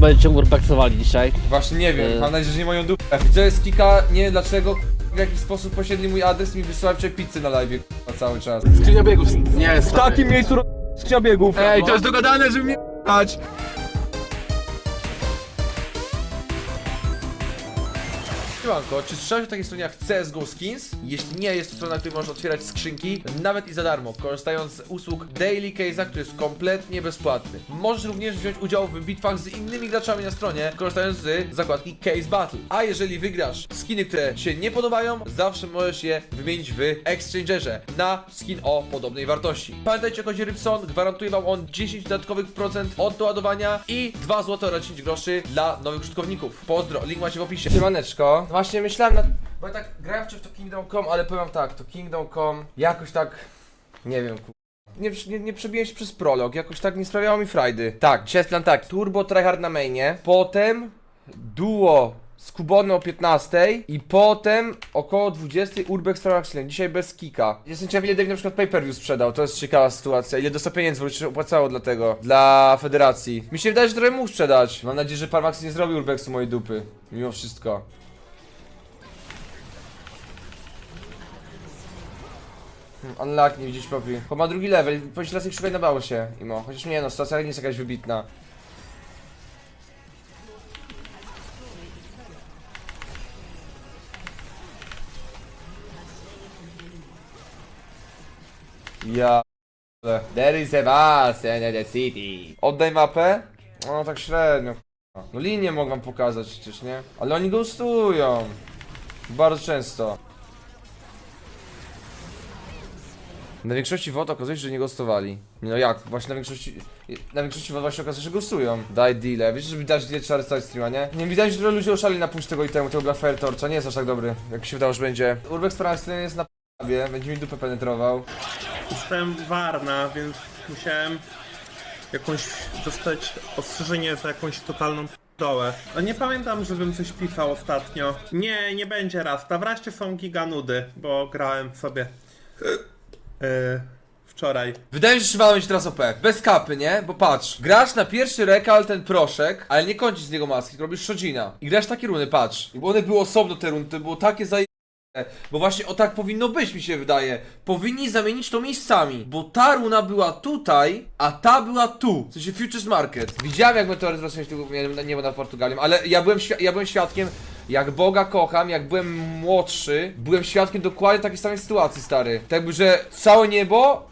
będziecie urbeksowali dzisiaj. Właśnie nie wiem, Y. mam nadzieję, że nie moją dupę. Widzę jest kika, nie wiem dlaczego w jakiś sposób posiedli mój adres i mi wysyłał wczoraj pizzę na live k***a, cały czas. Skrzynia biegów nie jest. W takim miejscu ro- skrzynia biegów. Ej, to jest dogadane, żeby mnie dać. Siemanko, czy słyszałeś o takiej stronie jak CSGO Skins? Jeśli nie, jest to strona, na której możesz otwierać skrzynki, nawet i za darmo, korzystając z usług Daily Case'a, który jest kompletnie bezpłatny. Możesz również wziąć udział w bitwach z innymi graczami na stronie, korzystając z zakładki Case Battle. A jeżeli wygrasz skiny, które się nie podobają, zawsze możesz je wymienić w Exchangerze na skin o podobnej wartości. Pamiętajcie o kodzie Rybson, gwarantuje wam on 10 dodatkowych procent od doładowania i 2 zł oraz 10 groszy dla nowych użytkowników. Pozdro, link macie w opisie. Siemaneczko. Właśnie myślałem nad... Bo ja tak grałem wczoraj w to Kingdom Come, ale powiem tak, to Kingdom Come jakoś tak... Nie wiem, ku... Nie, nie, nie przebiłem się przez prolog, jakoś tak nie sprawiało mi frajdy. Tak, dzisiaj jest plan taki. Turbo tryhard na mainie, potem duo z Kubonem o 15 i potem około 20 Urbex Travel Dzisiaj bez kika. Jestem ciekaw ile Dave na przykład pay-per-view sprzedał, to jest ciekawa sytuacja. Ile dostał pieniędzy, bo się opłacało dla tego, dla federacji. Mi się wydaje, że trochę mógł sprzedać. Mam nadzieję, że Parmax nie zrobił Urbexu mojej dupy. Mimo wszystko. Unluck, nie widzisz popi. Bo ma drugi level, powinien raz ich szukać na bałosie, Imo. Chociaż nie no, stacja nie jest jakaś wybitna. Ja... There is bus in the city. Oddaj mapę? No tak średnio. No linię mogą pokazać przecież, nie? Ale oni ghostują. Bardzo często. Na większości wod okazuje się, że nie gostowali. No jak? Właśnie na większości... Na większości wod właśnie okazuje się, że gostują. Daj deale. Wiesz, żeby dać deal trzeba restart streama, nie? Nie widać, że trochę ludzie oszali na puść tego i temu, tego Black Fire Torcha. Nie jest aż tak dobry, jak się wydało, że będzie. Urbex Franklin jest na p***ie, będzie mi dupę penetrował. Jestem Warna, więc musiałem jakąś dostać ostrzeżenie za jakąś totalną dołę. A nie pamiętam, żebym coś pisał ostatnio. Nie, nie będzie raz. Wreszcie są giganudy, bo grałem sobie yy, wczoraj. Wydaje mi się, że trzeba mieć teraz OP. Bez kapy, nie? Bo patrz, grasz na pierwszy rekal ten proszek, ale nie kończysz z niego maski, robisz Shodzina. I grasz takie runy, patrz. Bo one były osobno te runy, to było takie zaje... Bo właśnie o tak powinno być, mi się wydaje. Powinni zamienić to miejscami. Bo ta runa była tutaj, a ta była tu. W sensie Futures Market. Widziałem jak meteoryt rozpocząć tego nie, nie nad Portugalią, ale ja byłem, ja byłem świadkiem, jak Boga kocham, jak byłem młodszy, byłem świadkiem dokładnie takiej samej sytuacji, stary. Tak jakby, że całe niebo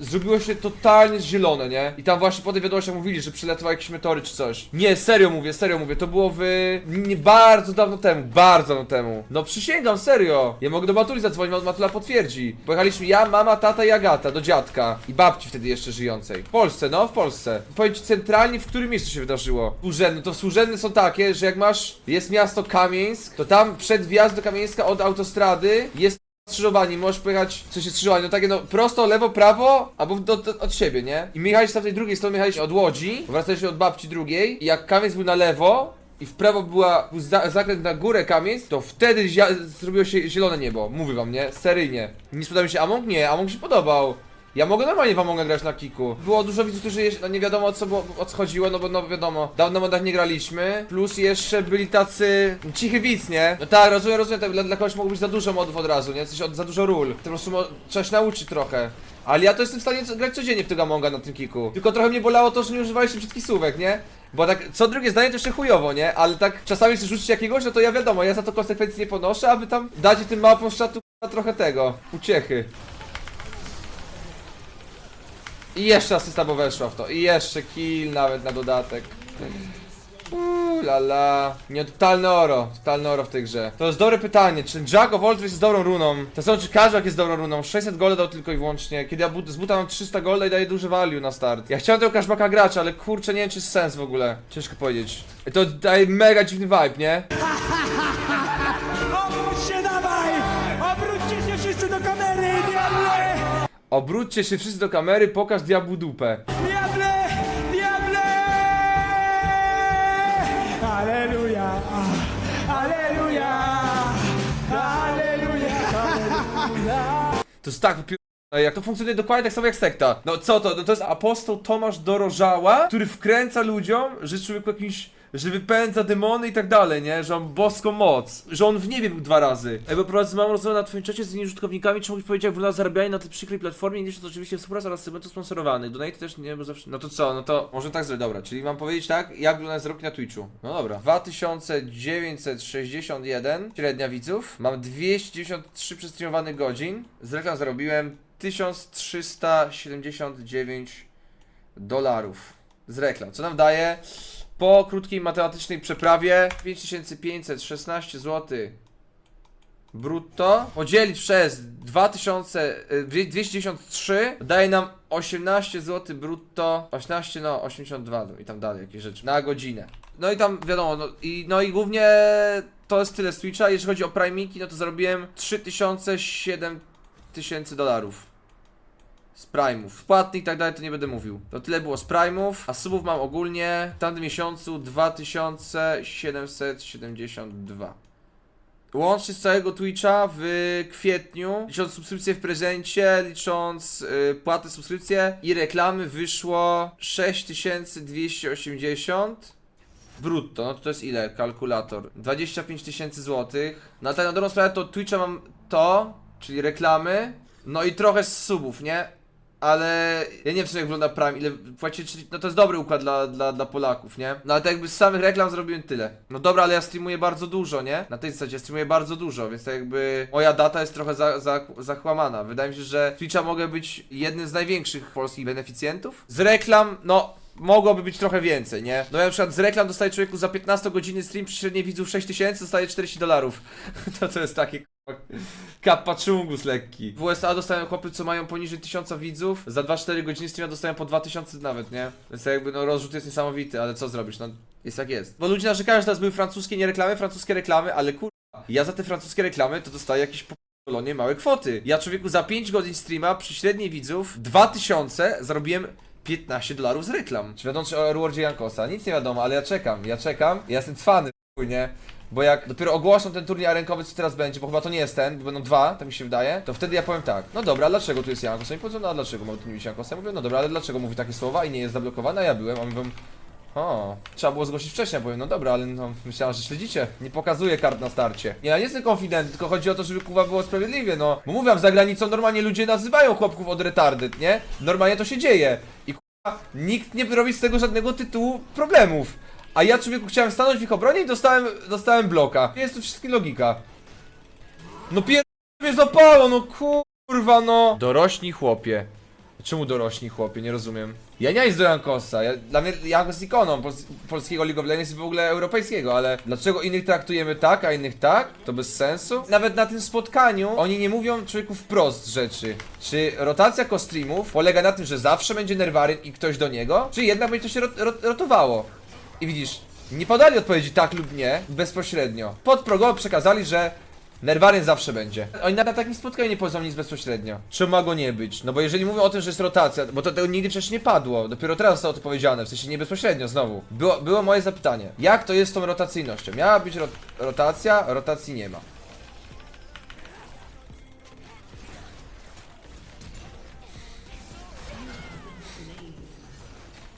zrobiło się totalnie zielone, nie? I tam właśnie potem wiadomościach mówili, że przylatował jakiś meteoryt czy coś. Nie, serio mówię, serio mówię, to było w... nie bardzo dawno temu, bardzo dawno temu. No przysięgam, serio. Ja mogę do Matuli zadzwonić, Mat- Matula potwierdzi. Pojechaliśmy ja, mama, tata i Agata do dziadka. I babci wtedy jeszcze żyjącej. W Polsce, no, w Polsce. Powiem ci centralnie, w którym miejscu się wydarzyło. Służenny, to służenny są takie, że jak masz, jest miasto Kamieńsk, to tam przed wjazd do Kamieńska od autostrady jest skrzyżowanie, możesz pojechać, co się skrzyżowanie, no takie no prosto, lewo, prawo, albo do, do, od siebie, nie? I my jechaliśmy z tamtej drugiej strony, jechaliśmy od Łodzi, wracaliśmy od babci drugiej i jak kamień był na lewo i w prawo była, był za, zakręt na górę kamień, to wtedy zrobiło się zielone niebo, mówię wam, nie? Seryjnie. Nie spodobał mi się Among? Nie, Among się podobał. Ja mogę normalnie w Amonga grać na kiku. Było dużo widzów, którzy jeszcze, no nie wiadomo o co, było, o co chodziło, no bo no wiadomo, dawno modach nie graliśmy. Plus jeszcze byli tacy cichy widz, nie? No tak, rozumiem, rozumiem, tak, dla, dla kogoś mogło być za dużo modów od razu, nie? Coś od, za dużo ról. Po prostu trzeba się nauczyć trochę. Ale ja to jestem w stanie grać codziennie w tego Amonga na tym kiku. Tylko trochę mnie bolało to, że nie używaliście przedkisówek, nie? Bo tak, co drugie zdanie to jeszcze chujowo, nie? Ale tak czasami chcesz rzucić jakiegoś, no to ja wiadomo, ja za to konsekwencji nie ponoszę, aby tam dacie tym małpom z czatu trochę tego, uciechy. I jeszcze asysta, bo weszła w to. I jeszcze kill nawet na dodatek. Uuu, la la. Nie, totalne oro. Totalne oro w tej grze. To jest dobre pytanie. Czy Jack of All jest dobrą runą? To są, czy Kazak jest dobrą runą? 600 golda dał tylko i wyłącznie. Kiedy ja z buta mam 300 golda i daje duży value na start. Ja chciałem tego Kaszmaka grać, ale kurczę, nie wiem czy jest sens w ogóle. Ciężko powiedzieć. To daje mega dziwny vibe, nie? Obróćcie się wszyscy do kamery, pokaż diabłu dupę. Diable! Diable! Aleluja! Aleluja! Aleluja! To jest tak wypi- jak to funkcjonuje dokładnie tak samo jak sekta. No co to? No to jest apostoł Tomasz Dorożała, który wkręca ludziom, że człowieku jakimś że wypędza demony i tak dalej, nie? Że on boską moc, że on w niebie był dwa razy. Jakby prowadzę małą rozmowę na twoim czacie z innymi użytkownikami, czy mógłbyś powiedzieć, jak wygląda zarabianie na tej przykrej platformie, nie to oczywiście współpraca oraz segmentu sponsorowanych. Donate też nie, bo zawsze... No to co, no to może tak zrobić, dobra, czyli mam powiedzieć tak, jak wygląda zarobki na Twitchu. No dobra. 2961 średnia widzów, mam 293 przestreamowanych godzin, z reklam zarobiłem 1379 dolarów z reklam, co nam daje po krótkiej matematycznej przeprawie 5516 zł brutto podzielić przez 2000, y, 293 daje nam 18 zł brutto 18 no 82 no i tam dalej jakieś rzeczy na godzinę. No i tam wiadomo no i, no i głównie to jest tyle z Twitcha. Jeżeli chodzi o primiki no to zarobiłem 3000 7000 dolarów z Prime'ów. Płatnych i tak dalej to nie będę mówił. To tyle było z Prime'ów, a subów mam ogólnie w tamtym miesiącu 2772. Łącznie z całego Twitcha w kwietniu, licząc subskrypcje w prezencie, licząc y, płatne subskrypcje i reklamy wyszło 6280 brutto, no to, to jest ile? Kalkulator. 25 tysięcy złotych. No tak na dobrą sprawę to Twitcha mam to, czyli reklamy, no i trochę z subów, nie? Ale ja nie wiem, co jak wygląda Prime, ile płacicie, czyli no to jest dobry układ dla, dla, dla Polaków, nie? No ale tak jakby z samych reklam zrobiłem tyle. No dobra, ale ja streamuję bardzo dużo, nie? Na tej zasadzie streamuję bardzo dużo, więc tak jakby moja data jest trochę za, za, zachłamana. Wydaje mi się, że Twitcha mogę być jednym z największych polskich beneficjentów. Z reklam, no mogłoby być trochę więcej, nie? No ja na przykład z reklam dostaję człowieku za 15 godziny stream przy średniej widzów 6000, dostaję 40 dolarów. To to jest takie k***a, kappaczungus lekki. W USA dostają chłopy, co mają poniżej 1000 widzów, za 2-4 godziny streama dostają po 2000 nawet, nie? Więc jakby no rozrzut jest niesamowity, ale co zrobisz, no jest jak jest. Bo ludzie narzekają, że teraz były francuskie nie reklamy, francuskie reklamy, ale kurwa, ja za te francuskie reklamy to dostaję jakieś Polonie małe kwoty. Ja człowieku za 5 godzin streama przy średniej widzów 2000 zarobiłem 15 dolarów z reklam. Czy wiadomo czy o rewardzie Jankosa? Nic nie wiadomo, ale ja czekam, ja czekam. Ja jestem cwany, nie? Bo jak dopiero ogłoszą ten turniej rękowy, co teraz będzie, bo chyba to nie jest ten, bo będą dwa, tak mi się wydaje, to wtedy ja powiem tak, no dobra, dlaczego tu jest Jankos? Oni powiedzą, no a dlaczego mam tu nie być Jankosa? Ja mówię, no dobra, ale dlaczego mówi takie słowa i nie jest zablokowana? Ja byłem, a mówią, o, trzeba było zgłosić wcześniej, powiem, no dobra, ale no, myślałem, że śledzicie. Nie pokazuję kart na starcie. Ja nie jestem konfident, tylko chodzi o to, żeby kuwa było sprawiedliwie, no. Bo mówię, za granicą normalnie ludzie nazywają chłopków od retardyt, nie? Normalnie to się dzieje. I kuwa, nikt nie robi z tego żadnego tytułu problemów. A ja człowieku chciałem stanąć w ich obronie i dostałem, dostałem bloka. Jest tu wszystkim logika. No pier... mnie zapało, no kurwa no. Dorośli chłopie. Czemu dorośli chłopie? Nie rozumiem. Ja nie jest do Jankosa. Ja, dla mnie Jankos ikoną pols polskiego League of Legends i w ogóle europejskiego, ale dlaczego innych traktujemy tak, a innych tak? To bez sensu. Nawet na tym spotkaniu oni nie mówią człowieku wprost rzeczy. Czy rotacja kostreamów polega na tym, że zawsze będzie Nerwaryn i ktoś do niego? Czy jednak będzie to się rot rot rotowało? I widzisz, nie podali odpowiedzi tak lub nie bezpośrednio. Podprogowo przekazali, że Nerwaryn zawsze będzie. Oni na takim spotkaniu nie powiedzą nic bezpośrednio. Czemu ma go nie być? No bo jeżeli mówią o tym, że jest rotacja, bo to, to nigdy przecież nie padło, dopiero teraz zostało to powiedziane, w sensie nie bezpośrednio znowu. Było, było moje zapytanie, jak to jest z tą rotacyjnością? Miała być rot rotacja, rotacji nie ma.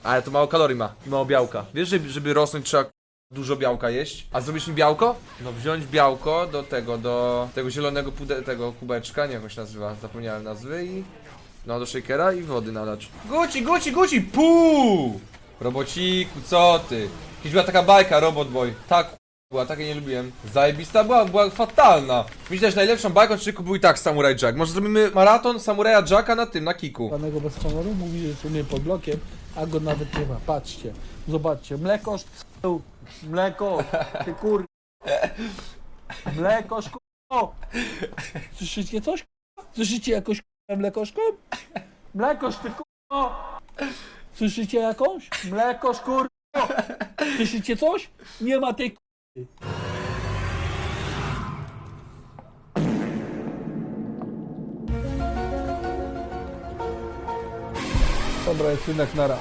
Ale to mało kalorii ma, i mało białka. Wiesz, że żeby rosnąć trzeba dużo białka jeść. A zrobisz mi białko? No wziąć białko do tego, do tego zielonego pude tego kubeczka, nie jak się nazywa, zapomniałem nazwy i... No do shakera i wody nalać. Guci, guci, guci, puu! Robociku, co ty? Kiedyś była taka bajka, Robot Boy. Tak była, takiej nie lubiłem. Zajebista była, była fatalna. Myślę, że najlepszą bajką czy był i tak Samurai Jack. Może zrobimy maraton Samuraja Jacka na tym, na kiku. Panego bez honoru mówi, że jest u mnie pod blokiem, a go nawet nie ma. Patrzcie, zobaczcie, mlekosz, p***ł, mleko, ty kur... Mlekosz, kur... Słyszycie coś? Słyszycie jakąś kur... mlekoszką? Mlekosz, ty kur... Słyszycie jakąś? Mlekosz, kur... Słyszycie coś? Nie ma tej kur... Dobra, jest synek nara.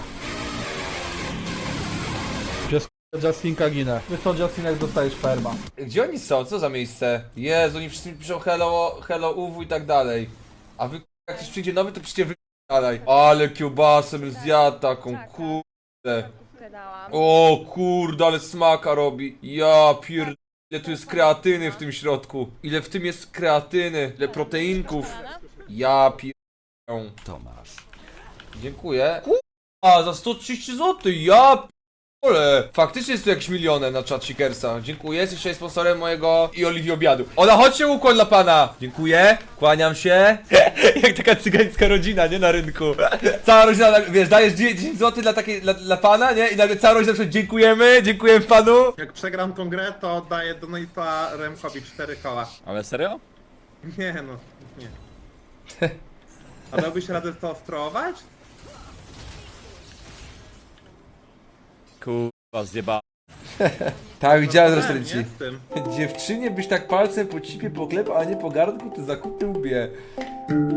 Przez Justinka ginę. Wiesz co, Justinek dostajesz perma. Gdzie oni są? Co za miejsce? Jezu, oni wszyscy mi piszą hello, hello UW i tak dalej. A wy jak ktoś przyjdzie nowy, to przyjdzie wy dalej. Ale kiełbasę bym zjadł taką, kurde. Dałam. O kurde, ale smaka robi. Ja pier... Ile tu jest kreatyny w tym środku. Ile w tym jest kreatyny. Ile proteinków. Ja pier... Tomasz. Dziękuję. Kurwa, za 130 zł. Ja Ole, faktycznie jest tu jakiś milioner na Shickersa. Dziękuję, jesteś dzisiaj sponsorem mojego i Oliwii obiadu. Ola, chodźcie ukłon dla pana. Dziękuję, kłaniam się. Jak taka cygańska rodzina, nie na rynku. Cała rodzina, tak, wiesz, dajesz 10 zł dla takiej, dla, dla pana, nie? I nagle cała rodzina przed dziękujemy, dziękujemy panu. Jak przegram tą grę, to oddaję donate'a Remkowi 4 koła. Ale serio? Nie no, nie. A dałbyś radę to ostrować? Kurwa, zjeba. Tak, widziałem zresztą Nie, ci. z tym. Dziewczynie byś tak palcem po cipie poklepał, a nie po gardku, ty zakuty łbie.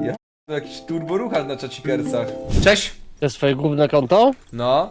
Ja to jakiś turboruchal na czacikersach. Cześć! To jest twoje główne konto? No.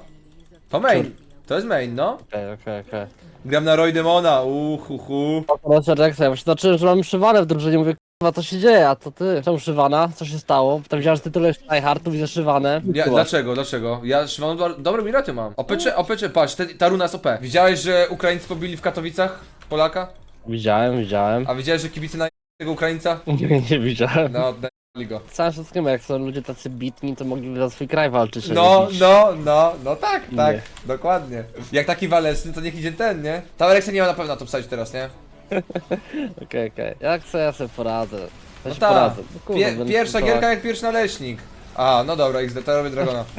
To main. To jest main, no. Okej, okej, okej. Gram na Roy Demona, uhuhu. Proszę Rexa, ja właśnie zobaczyłem, że mam Szywanę w drużynie, mówię, kurwa, co się dzieje, a to ty? Czemu Szywana? Co się stało? Potem widziałem, że ty tyle tryhard, tu widzę Szywanę. Ja, dlaczego, dlaczego? Ja Szymon do, dobrą minutę mam. Opecze, opecze, patrz, te, ta runa jest OP. Widziałeś, że Ukraińcy pobili w Katowicach Polaka? Widziałem, widziałem. A widziałeś, że kibice na tego Ukraińca? Nie, nie widziałem. No, dali go. Całym wszystkim, jak są ludzie tacy bitni, to mogliby za swój kraj walczyć. a No, bić. no, no, no tak, tak, Nie. dokładnie. Jak taki waleczny, to niech idzie ten, nie? Ta Alexa nie ma na pewno na to wstać teraz, nie? Okej, okej. Jak chcę, ja sobie poradzę. No tak. poradzę. No, kurwa, Pie, będę pierwsza gierka jak pierwszy naleśnik. A, no dobra, XD, to robię Dragona.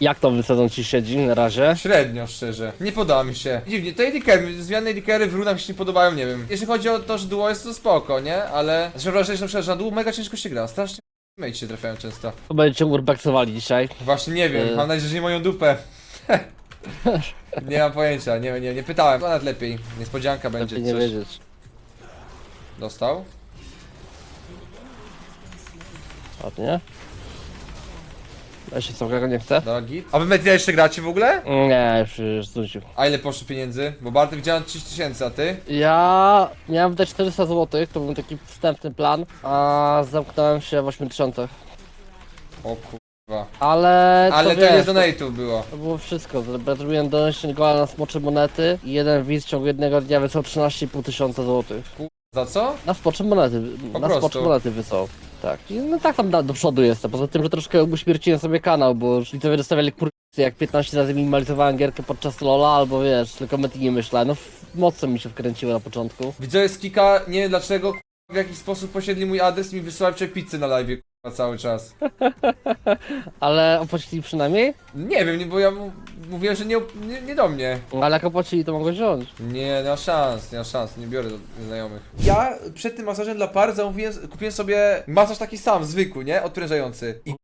Jak to wysadzą ci siedzi na razie? Średnio, szczerze. Nie podoba mi się. Dziwnie, te AD zmiany AD w runach mi się nie podobają, nie wiem. Jeśli chodzi o to, że duo jest to spoko, nie? Ale... Zresztą wrażenie, że na przykład, że na duo mega ciężko się gra. Strasznie mate się trafiają często. To będziecie urbexowali dzisiaj. Właśnie nie wiem, Y. mam nadzieję, że nie moją dupę. nie mam pojęcia, nie, nie, nie pytałem. To nawet lepiej. Niespodzianka będzie Lepiej nie coś. wiedzieć. Dostał? Ładnie. Ja się co, nie chcę? Dobra, git. A wy Media jeszcze gracie w ogóle? Nie, już, już znudził. A ile poszło pieniędzy? Bo Bartek widziałem 30 tysięcy, a ty? Ja miałem wydać 400 zł, to był taki wstępny plan, a zamknąłem się w 8000. O. Ale Ale to wiesz, ile donate'ów było? to było wszystko. Zro- Zrobiłem donation gola na smocze monety i jeden widz w ciągu jednego dnia wysłał 13,5 tysiąca złotych. Za co? Na smocze monety, Po na prostu. smocze monety wysłał. Tak, I no tak tam do przodu jestem. Poza tym, że troszkę uśmierciłem sobie kanał, bo widzowie dostawiali kur... jak 15 razy minimalizowałem gierkę podczas LoL'a, albo wiesz, tylko mety nie myślałem. No mocno mi się wkręciło na początku. Widzowie z Kika, nie wiem dlaczego, w jakiś sposób posiedli mój adres i mi wysyłali wczoraj pizzę na live, cały czas. Ale opłacili przynajmniej? Nie wiem, nie, bo ja mu- mówiłem, że nie, nie, nie do mnie. Ale jak opłacili, to mogę wziąć. Nie, nie ma szans, nie ma szans, nie biorę do znajomych. Ja przed tym masażem dla par zamówiłem, kupiłem sobie masaż taki sam, zwykły, nie? Odprężający. I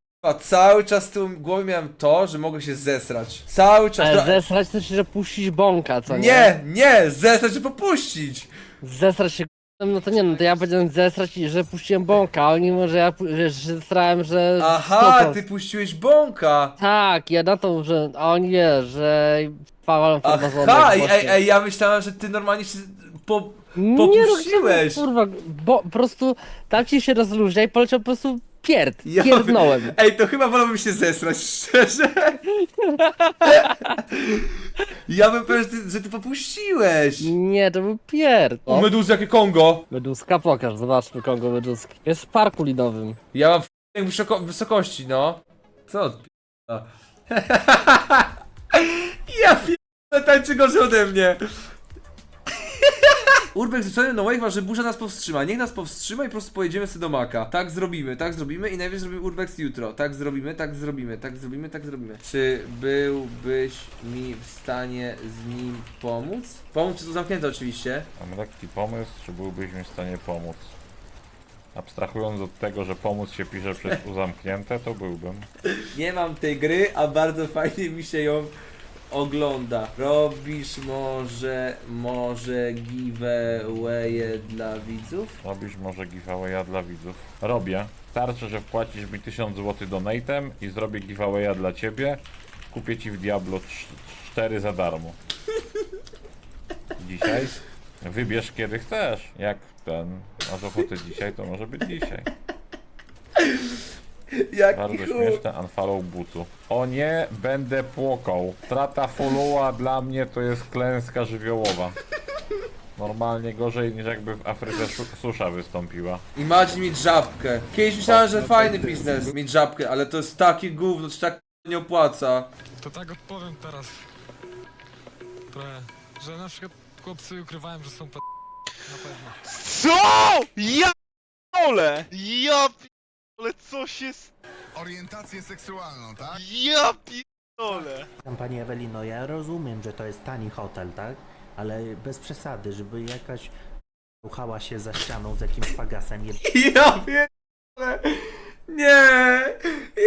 cały czas w tyłu głowy miałem to, że mogę się zesrać. Cały czas. Ale zesrać to się, że puścić bąka, co nie? nie, nie, zesrać, czy popuścić. Zesrać się no to nie, no to ja powiedziałem zesrać że puściłem bąka, ale mimo, że ja pu- wiesz, że zesrałem, że... Aha, ty puściłeś bąka. Tak, ja na to, że a oni wie, że farmazony. Aha, ej, ej, ej, ja myślałem, że ty normalnie się po... Nie, popuściłeś. No, kurwa, bo po prostu tam ci się rozluźnia i poleciał po prostu pierd, Ja- pierdnąłem. Ej, to chyba wolałbym się zesrać, szczerze. Ja bym powiedział, że ty, że ty popuściłeś. Nie, to był pierd. O, O, meduzy, jakie Kongo. meduska, pokaż, zobaczmy kogo meduski. Jest w parku linowym. Ja mam w wysoko wysokości, no. Co odpi***a? Ja pierdolę, tańczy gorzej ode mnie. Urbex zwyczajny no wave'a, że burza nas powstrzyma. Niech nas powstrzyma i po prostu pojedziemy sobie do Maka. Tak zrobimy, tak zrobimy i najwyżej zrobimy Urbex jutro. Tak zrobimy, tak zrobimy, tak zrobimy, tak zrobimy. Czy byłbyś mi w stanie z nim pomóc? Pomóc czy to zamknięte oczywiście. Mam lekki pomysł, czy byłbyś mi w stanie pomóc? Abstrahując od tego, że pomóc się pisze przez U zamknięte, to byłbym. Nie mam tej gry, a bardzo fajnie mi się ją ogląda. Robisz może, może giveawaye dla widzów? Robisz może giveawaya dla widzów? Robię. Starczy, że wpłacisz mi 1000 zł donatem i zrobię giveawaya dla ciebie. Kupię ci w Diablo 4 za darmo. Dzisiaj? Wybierz kiedy chcesz. Jak ten masz ochotę dzisiaj, to może być dzisiaj. Jaki Bardzo chuj. śmieszne, unfollow bucu. O nie, będę płakał. Strata followa dla mnie to jest klęska żywiołowa. Normalnie gorzej niż jakby w Afryce su- susza wystąpiła. Imagine mieć żabkę. Kiedyś myślałem, że fajny biznes mieć żabkę, ale to jest takie gówno, czy tak nie opłaca. To tak odpowiem teraz. Trochę, że na przykład chłopcy ukrywają, że są p... Na pewno. Co? Ja p***ole! Ja p***ole, co się... s- Orientację seksualną, tak? Ja p***ole! Pani Ewelino, ja rozumiem, że to jest tani hotel, tak? Ale bez przesady, żeby jakaś uchała się za ścianą z jakimś fagasem je Ja pierdolę. Nie!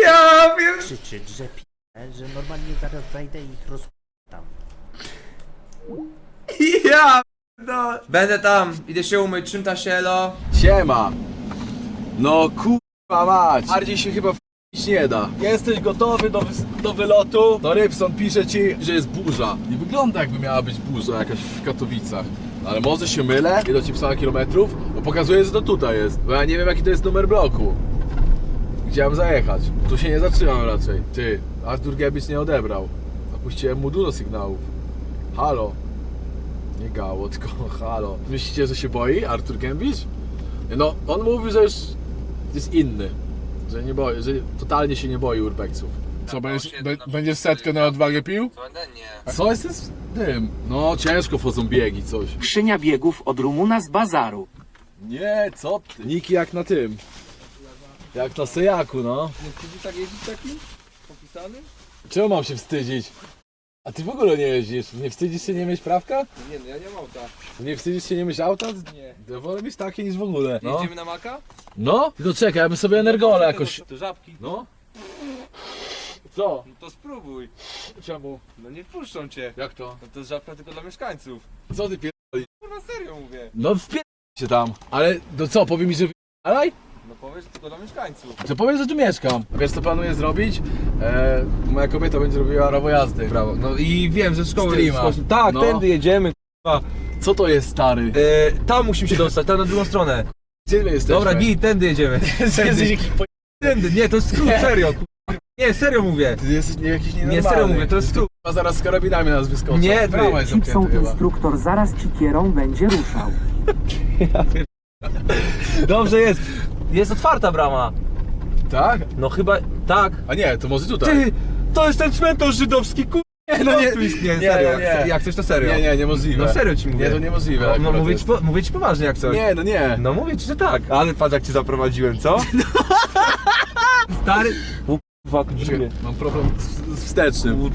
Ja pierdolę. krzyczeć, że p***e, że normalnie zaraz zajdę i ich roz... tam. Ja pierdolę. Będę tam, idę się umyć, czym ta sielo? Siema. No kurwa mać. Bardziej się chyba w***ć nie da. Jesteś gotowy do, wys- do wylotu? To Rybson pisze ci, że jest burza. Nie wygląda jakby miała być burza jakaś w Katowicach. Ale może się mylę? Ile ci pisała kilometrów? Bo pokazuje, że to tutaj jest. Bo ja nie wiem jaki to jest numer bloku. Chciałem zajechać. Tu się nie zatrzymam raczej. Ty, Artur Gebis nie odebrał. Napuściłem mu dużo sygnałów. Halo. Nie gało, tylko halo. Myślicie, że się boi Artur Gębicz? No, on mówił, że już jest inny. Że nie boi, że totalnie się nie boi urbexów. Co, będziesz, będziesz setkę na odwagę pił? nie. Co jest z tym? No, ciężko wchodzą biegi, coś. Skrzynia biegów od Rumuna z bazaru. Nie, co ty? Niki jak na tym. Jak na Sejaku, no. Nie chcesz tak jeździć takim? Popisany? Czemu mam się wstydzić? A ty w ogóle nie jeździsz. Nie wstydzisz się nie mieć prawka? Nie no, ja nie mam auta. Nie wstydzisz się nie mieć auta? Nie. Ja wolę mieć takie niż w ogóle. No, Jedziemy na maka? no tylko czekaj, ja bym sobie energole jakoś... To żabki. No. Co? No to spróbuj. Czemu? No nie wpuszczą cię. Jak to? No to jest żabka tylko dla mieszkańców. Co ty pier... Kurwa serio mówię. No wpier... się tam. Ale to co, powie mi, że wypierdalaj? No powiedz że tylko dla mieszkańców. To powiedz, że tu mieszkam. Wiesz co planuję zrobić? E, moja kobieta będzie robiła prawo jazdy. Brawo. No i wiem, że szkoły... Streama. szkoły- Tak, No. tędy jedziemy. Co to jest stary? E, tam musimy się dostać, tam na drugą stronę. Gdzie my jesteśmy? Dobra, git, tędy jedziemy. Jesteś jakiś po... Tędy, nie, to jest skrót, serio. Nie, serio mówię. Ty jesteś nie, jakiś nienormalny. Nie, serio mówię, to jest skrót. A zaraz z karabinami nas wyskoczą. Nie, ty. Brama jest Gibson chyba. instruktor zaraz ci kierą będzie ruszał. Dobrze jest. Jest otwarta brama. Tak? No chyba, tak. A nie, to może tutaj. Ty, to jest ten cmentarz żydowski, kur... Nie, no nie. Tu jest, nie, Nie, serio, nie, jak, nie. jak coś to serio. Nie, nie, niemożliwe. No serio ci mówię. Nie, to niemożliwe. No, no akurat mówię, jest. ci, po, mówię ci poważnie jak coś. Nie, no nie. No mówię ci, że tak. Ale patrz jak cię zaprowadziłem, co? Stary... O, kurwa, mam problem z, z wstecznym.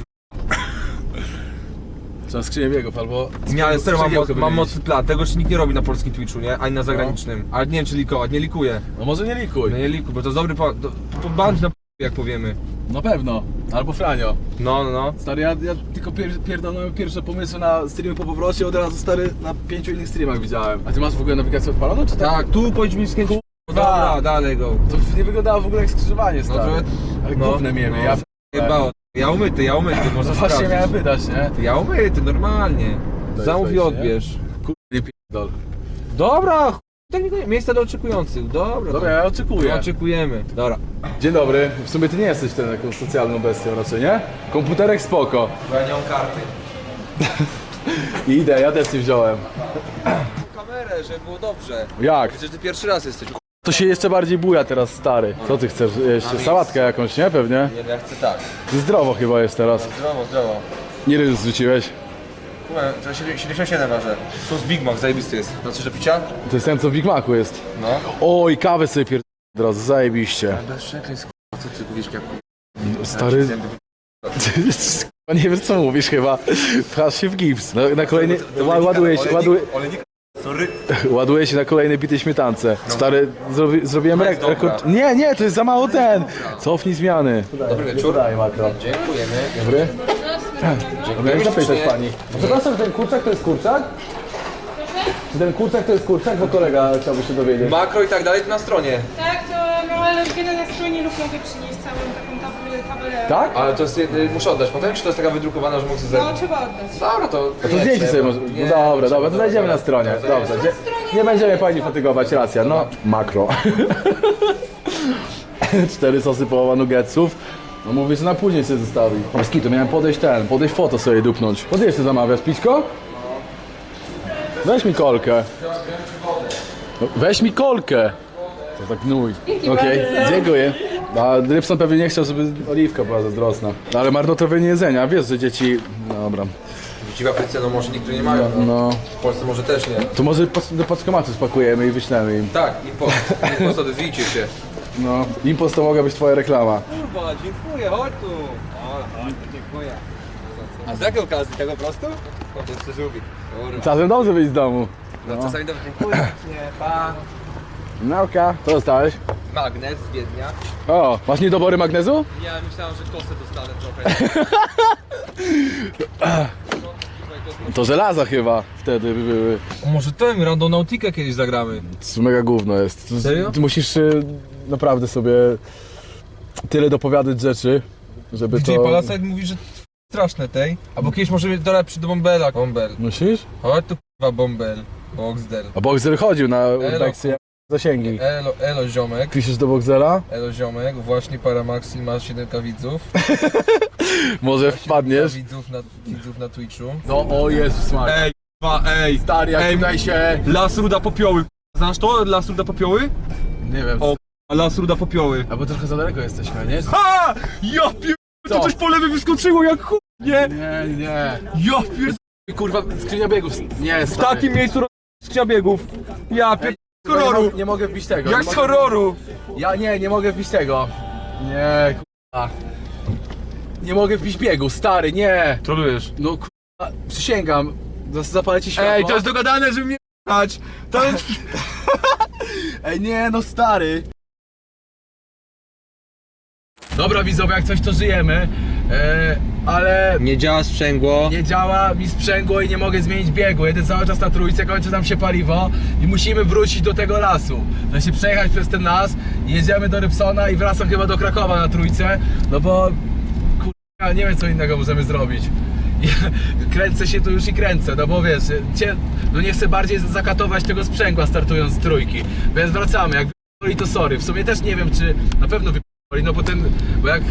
Trzeba skrzynię biegów albo... Nie, serio, mam, moc- mam mocny plan. Tego jeszcze nikt nie robi na polskim Twitchu, nie? Ani na zagranicznym. Ale nie wiem czy likować, nie likuję. No może nie likuj. No nie likuj, bo to jest dobry po... Do, bądź na p- jak powiemy. Na pewno. Albo Franio. No, no, no. Stary, ja, ja tylko pier, pierdolnąłem pierwsze pomysły na streamy po powrocie, od razu stary na pięciu innych streamach widziałem. A ty masz w ogóle nawigację odpaloną, czy tak? Tak, tu powinniśmy skręcić. Dobra, dalej go. To nie wyglądało w ogóle jak skrzyżowanie, stary. trochę- Ale no, gównem jemy, no. ja... Jebało. Ja umyty, ja umyty, No można właśnie sprawdzić. miałem pytać, nie? Ja umyty, normalnie. To Zamów i odbierz. Nie pierdol. Dobra, ch- tak nie miejsca do oczekujących. Dobra, Dobra, ja oczekuję. oczekujemy. Dobra. Dzień dobry. W sumie ty nie jesteś ten taką socjalną bestią raczej, nie? Komputerek spoko. Bo ja nie mam karty. Idę, ja też nie wziąłem. Kamerę, żeby było dobrze. Jak? Przecież ty pierwszy raz jesteś. To się jeszcze bardziej buja teraz, stary. Co ty chcesz? Jeszcze sałatkę jakąś, nie? Pewnie? Nie, no ja chcę tak. Zdrowo chyba jest teraz. Zdrowo, zdrowo. Ile już zrzuciłeś? Kurwa, to 77 waży. Sos Big Mac, zajebisty jest. Na coś do picia? To jest ten, co w Big Macu jest. No. Oj, kawę sobie pierd... od razu, zajebiście. Bez przekleństw, co ty mówisz, jak Stary... Nie wiesz co mówisz chyba. Pchasz się w gips. Na, na kolejny... ła- Ładuje się, ładuje... Sorry. Ładuje się na kolejnej bitej śmietance. Stary, zrobi, zrobiłem jest rek- rekord... dobra. Nie, nie, to jest za mało ten. Cofnij zmiany. Dobry wieczór. Daj, makro. Dziękujemy. Dobry? Dziękujemy zapytać pani. Przepraszam, ten kurczak to jest kurczak? Czy ten kurczak to jest kurczak? Bo kolega chciałby się dowiedzieć. Makro i tak dalej to na stronie. Tak, to mam alergenę na stronie lub mogę przynieść całą Tak? Ale to jest, y, muszę oddać potem, czy to jest taka wydrukowana, że mogę sobie No, trzeba oddać. Dobra, to... To zdjęcie sobie może. No dobra, dobra, to znajdziemy na stronie. Dobrze. Dzie- Nie będziemy pani fatygować, racja. No, makro. cztery sosy połowa nuggetsów. No mówię, że na później sobie zostawi. Polski, to miałem podejść ten, podejść foto sobie dupnąć. Podejść ty zamawiasz, pićko? Weź mi kolkę. No, Weź mi kolkę. To tak gnój. Okej, dziękuję. A Rybson pewnie nie chciał, żeby oliwka była zazdrosna. No, ale marnotrawienie jedzenia, wiesz, że dzieci... Dobra. Dzieci w Afryce, no może niektórzy nie mają, no. No, W Polsce może też nie. to może pas- do paczkomatu spakujemy i wyślemy im. Tak, impost. Impost, odezwijcie się. No, impost to mogła być twoja reklama. Kurwa, dziękuję, chodź tu. O, chodź, dziękuję. A z jakiej okazji? Tego po prostu? Żółwi. Kurwa. Czasem dobrze wyjść z domu. No, czasami dobrze. Dziękuję. Nie, pa. Nauka. Co dostałeś? Magnes z Wiednia. O, masz niedobory magnezu? Ja myślałem, że kosę dostanę trochę. To żelaza chyba wtedy by były. Może ten, Randonautica kiedyś zagramy. To mega gówno jest. To, Serio? Ty musisz y, naprawdę sobie tyle dopowiadać rzeczy, żeby DJ to... Palasek mówi, że straszne tej. Albo kiedyś możemy dolepszyć do Bombela. Bombel. Myślisz? Chodź tu kurwa Bombel. Boxdel. A Boxer chodził na Elo. Zasięgi. Elo, elo ziomek. Piszesz do Boxera? Elo ziomek. Właśnie Paramaxi ma 7 widzów. Może wpadniesz? Widzów na, widzów na Twitchu. No o Jezus Maria. Ej, kurwa, ej. Stary, jak Ej, tutaj się... Las Ruda Popioły. Znasz to? Las Ruda Popioły? Nie wiem. O. A Las Ruda Popioły. Albo trochę za daleko jesteśmy, nie? A! Ja pier... Co? To coś po lewej wyskoczyło jak chuj, nie? Nie, nie. Ja pier... Kurwa, skrzynia biegów. Nie, W takim miejscu ro- skrzynia biegów. Ja pier... Horroru. nie mogę wbić tego. Jak z horroru. Ja nie, nie mogę wbić tego. Nie, kurwa. Nie mogę wbić biegu, stary, nie. Trolujesz. No kurwa, przysięgam. Zas- Zapalę ci światło. Ej, to jest dogadane, żeby mnie pchać. To jest... Ej, nie, no stary. Dobra widzowie, jak coś to żyjemy, e, ale Nie działa sprzęgło. nie działa mi sprzęgło i nie mogę zmienić biegu. Jedę cały czas na trójce, kończy nam się paliwo i musimy wrócić do tego lasu. To się przejechać przez ten las, jedziemy do Rybsona i wracam chyba do Krakowa na trójce, no bo kurwa, nie wiem co innego możemy zrobić. I kręcę się tu już i kręcę, no bo wiesz, cię, no nie chcę bardziej zakatować tego sprzęgła startując z trójki, więc wracamy, jak wypali to sorry. W sumie też nie wiem czy na pewno wypali, no bo ten, bo jak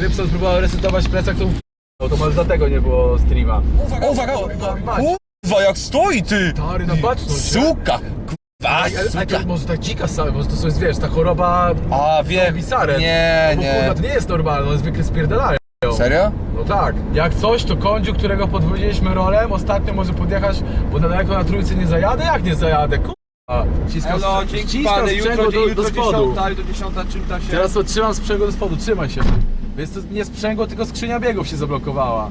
Rybson próbował resetować plecak to no to może dlatego nie było streama. Uwaga, uwaga. Kurwa, jak stoi ty. Stary, na baczność. Suka. Kurwa, Ale, ale to może tak dzika stary, może to jest, wiesz, ta choroba A, wiem. bisarem. Nie, no bo nie. to nie jest normalne, one zwykle spierdalają. Serio? No tak. Jak coś, to kądziu, którego podwodziliśmy rolem, ostatnio może podjechać, bo na daleko na trójce nie zajadę? Jak nie zajadę? Kurwa. Wciskam, Elo, dzięki pany, sprzęgło jutro, do, jutro do spodu. dziesiąta, jutro dziesiąta, czym ta się... Teraz sprzęgło do spodu, trzymaj się. Więc to nie sprzęgło, tylko skrzynia biegów się zablokowała.